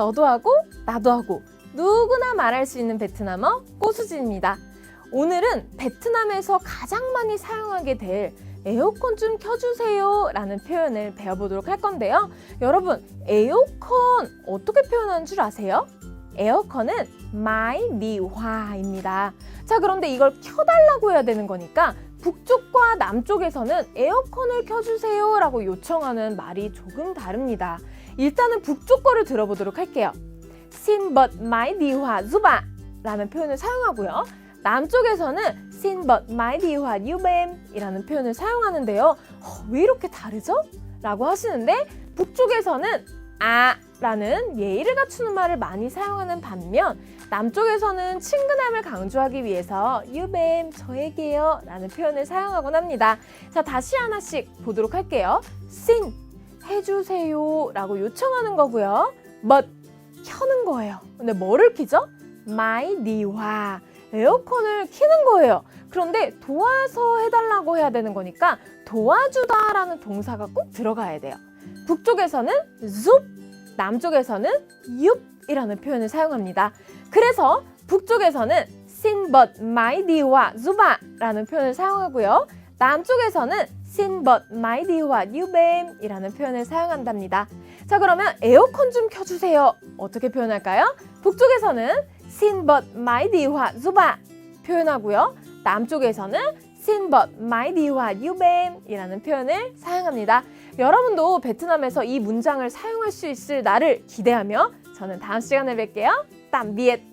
너도 하고 나도 하고 누구나 말할 수 있는 베트남어 꼬수진입니다. 오늘은 베트남에서 가장 많이 사용하게 될 에어컨 좀 켜주세요 라는 표현을 배워보도록 할 건데요. 여러분, 에어컨 어떻게 표현하는 줄 아세요? 에어컨은 마이 니화입니다. 자, 그런데 이걸 켜달라고 해야 되는 거니까 북쪽과 남쪽에서는 에어컨을 켜주세요 라고 요청하는 말이 조금 다릅니다. 일단은 북쪽 거를 들어보도록 할게요. Điều hòa giúp ạ 라는 표현을 사용하고요. 남쪽에서는 điều hòa giúp em 이라는 표현을 사용하는데요. 어, 왜 이렇게 다르죠? 라고 하시는데 북쪽에서는 아 라는 예의를 갖추는 말을 많이 사용하는 반면 남쪽에서는 친근함을 강조하기 위해서 유뱀 저에게요 라는 표현을 사용하곤 합니다. 자 다시 하나씩 보도록 할게요. 신 해주세요 라고 요청하는 거고요. 멋 켜는 거예요. 근데 뭐를 키죠? 마이 니화 에어컨을 키는 거예요. 그런데 도와서 해달라고 해야 되는 거니까 도와주다라는 동사가 꼭 들어가야 돼요. 북쪽에서는 숲, 남쪽에서는 윕이라는 표현을 사용합니다. 그래서 북쪽에서는 xin bật máy điều hòa giúp 라는 표현을 사용하고요. 남쪽에서는 hòa giúp em이라는 표현을 사용한답니다. 자 그러면 에어컨 좀 켜주세요. 어떻게 표현할까요? 북쪽에서는 điều hòa giúp 표현하고요. 남쪽에서는 hòa giúp em이라는 표현을 사용합니다. 여러분도 베트남에서 이 문장을 사용할 수 있을 날을 기대하며 저는 다음 시간에 뵐게요. 땀비엣